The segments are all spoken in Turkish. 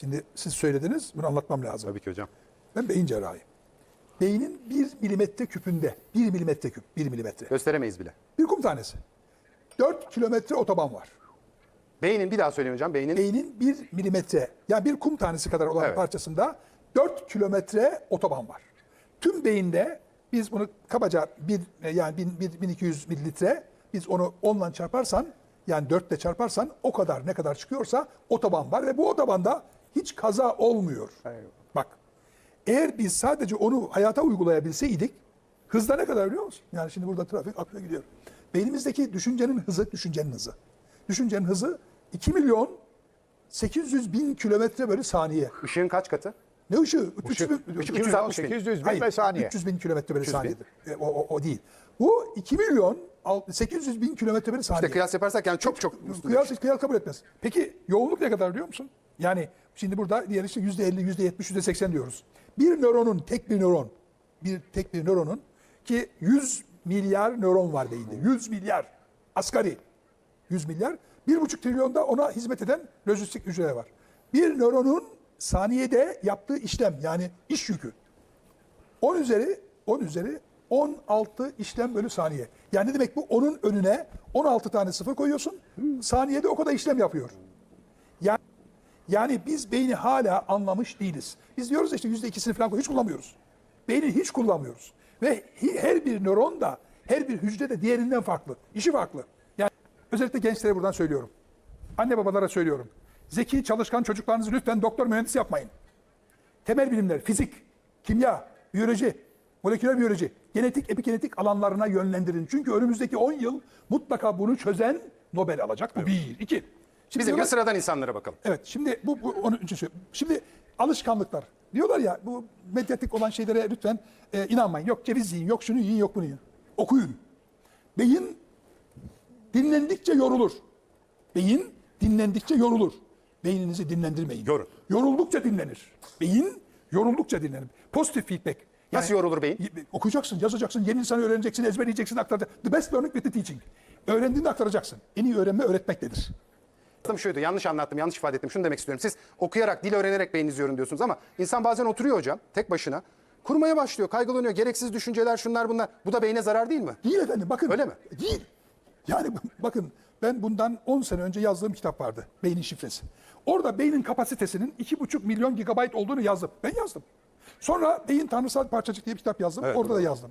Şimdi siz söylediniz, bunu anlatmam lazım. Tabii ki hocam. Ben beyin cerrahıyım. Beynin bir milimetre küpünde, bir milimetre küp, bir milimetre. Gösteremeyiz bile. Bir kum tanesi. 4 kilometre otoban var. Beynin bir daha söyleyeyim hocam. Beynin Beynin bir milimetre, yani bir kum tanesi kadar olan Evet. parçasında 4 kilometre otoban var. Tüm beyinde biz bunu kabaca bir yani bin- bir- 1200 mililitre biz onu 10 ile çarparsan yani 4 ile çarparsan o kadar ne kadar çıkıyorsa otoban var ve bu otobanda hiç kaza olmuyor. Bak eğer biz sadece onu hayata uygulayabilseydik hızda ne kadar biliyor musun? Yani şimdi burada trafik akıyor gidiyor. Beynimizdeki düşüncenin hızı, düşüncenin hızı. Düşüncenin hızı 2 milyon 800 bin kilometre bölü saniye. ışığın kaç katı? Ne ışığı? 300 bin, ışık 300 360 bin. 800 bin Hayır, saniye. 300 bin kilometre bölü 300 bin. saniyedir. E, o, o, o değil. Bu 2 milyon alt- 800 bin kilometre bölü saniye. İşte kıyas yaparsak yani çok çok Kıyas, kıyas kabul etmez. Peki yoğunluk ne kadar biliyor musun? Yani şimdi burada diğer işte yüzde 50, yüzde 70, yüzde 80 diyoruz. Bir nöronun, tek bir nöron, bir tek bir nöronun ki 100 milyar nöron var beyinde. 100 milyar. Asgari. 100 milyar. 1,5 trilyonda ona hizmet eden lojistik hücreler var. Bir nöronun saniyede yaptığı işlem yani iş yükü 10 üzeri 10 üzeri 16 işlem bölü saniye. Yani ne demek bu? Onun önüne 16 tane sıfır koyuyorsun. Saniyede o kadar işlem yapıyor. Yani, yani biz beyni hala anlamış değiliz. Biz diyoruz işte yüzde ikisini falan hiç kullanmıyoruz. Beyni hiç kullanmıyoruz. Ve her bir nöron da her bir hücre de diğerinden farklı. İşi farklı. Yani özellikle gençlere buradan söylüyorum. Anne babalara söylüyorum. Zeki çalışkan çocuklarınızı lütfen doktor mühendis yapmayın temel bilimler, fizik, kimya, biyoloji, moleküler biyoloji, genetik, epigenetik alanlarına yönlendirin. Çünkü önümüzdeki 10 yıl mutlaka bunu çözen Nobel alacak. Bu bir. iki. Şimdi diyorlar- gibi sıradan insanlara bakalım. Evet şimdi bu, bu onun için söylüyorum. Şimdi alışkanlıklar. Diyorlar ya bu medyatik olan şeylere lütfen e, inanmayın. Yok ceviz yiyin, yok şunu yiyin, yok bunu yiyin. Okuyun. Beyin dinlendikçe yorulur. Beyin dinlendikçe yorulur. Beyninizi dinlendirmeyin. Yorun. Yoruldukça dinlenir. Beyin yoruldukça dinlenir. Pozitif feedback. Nasıl yorulur beyin? Okuyacaksın, yazacaksın, yeni insan öğreneceksin, ezberleyeceksin, aktaracaksın. The best learning with the teaching. Öğrendiğinde aktaracaksın. En iyi öğrenme öğretmektedir. Anlattım şuydu, yanlış anlattım, yanlış ifade ettim. Şunu demek istiyorum. Siz okuyarak, dil öğrenerek beyninizi yorun diyorsunuz ama insan bazen oturuyor hocam, tek başına. Kurmaya başlıyor, kaygılanıyor. Gereksiz düşünceler, şunlar bunlar. Bu da beyne zarar değil mi? Değil efendim bakın. Öyle mi? Değil. Yani bakın ben bundan 10 sene önce yazdığım kitap vardı. Beynin şifresi. Orada beynin kapasitesinin 2,5 milyon gigabayt olduğunu yazdım. Ben yazdım. Sonra Beyin Tanrısal Parçacık diye bir kitap yazdım. Evet, Orada da yazdım.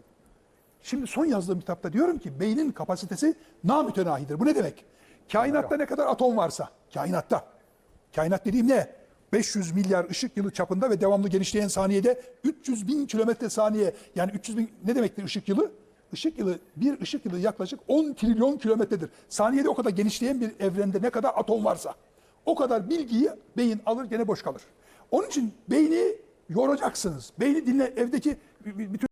Şimdi son yazdığım kitapta diyorum ki beynin kapasitesi namütenahidir. Bu ne demek? Kainatta ne kadar atom varsa, kainatta. Kainat dediğim ne? 500 milyar ışık yılı çapında ve devamlı genişleyen saniyede 300 bin kilometre saniye. Yani 300 bin ne demektir ışık yılı? Işık yılı, bir ışık yılı yaklaşık 10 trilyon kilometredir. Saniyede o kadar genişleyen bir evrende ne kadar atom varsa o kadar bilgiyi beyin alır gene boş kalır. Onun için beyni yoracaksınız. Beyni dinle evdeki bütün